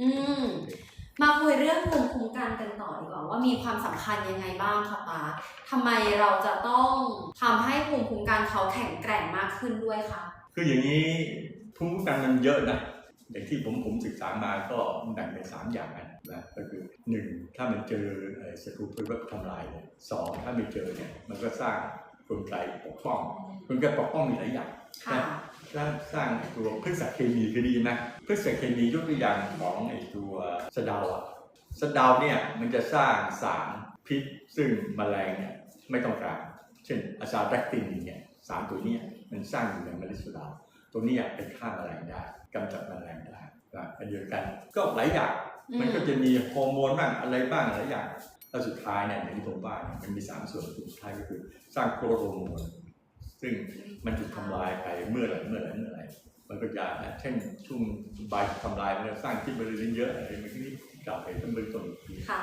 อืมมาคุยเรื่องภูมิคุ้มกันกันต่อดีกว่าว่ามีความสำคัญยังไงบ้างคะป้าทำไมเราจะต้องทำให้ภูมิคุ้มกันเขาแข็งแกร่งมากขึ้นด้วยคะคืออย่างนี้ภูมิคุ้มกันมันเยอะนะอย่างที่ผมผมศึกษามาก็แบ่งเป็นสามอย่างนะนะก็คือหนึ่งถ้ามันเจอเอ่อศัตรูพืชวัตทำลายเนี่ยสองถ้าไม่เจอเนี่ยมันก็สร้างกลไกปกป้องกลไกปกป้องมีหลายอย่างค่ะส ร้างสร้างตัวพืชสารเคมีคือดีนะพืชสารเคมียกตัวอย่างของไอ้ตัวสะเดาอะสะเดาเนี่ยมันจะสร้างสารพิษซึ่งแมลงเนี่ยไม่ต้องการ เช่นอะซาแบคตินเนี่ยสารตัวนี้มันสร้างอยู่ในเมล็ดสะเดาตัวนี้เป็นฆ่าแมลงได้กำจัดแมลงได้นะอันเดียวกันก็หลายอย่างมมันก็จะมีฮอร์โมนบ้างอะไรบ้างหลายอย่างแล้วสุดท้ายเนี่ยอย่างที่ผมว่าเนี่ยมันมีสามส่วนสุดท้ายก็คือสร้างโกรโมน ซึ่งมันถูกทำลายไปเมื่อไหรเมื่อไหรเมื่อไหรมันก็จะนะเช่นช่วงใบทำลายมันสร้างที่บริเวณเยอะอะไรมันก็นี่กล่าวไปตั้งเบื้องต้นค่ะ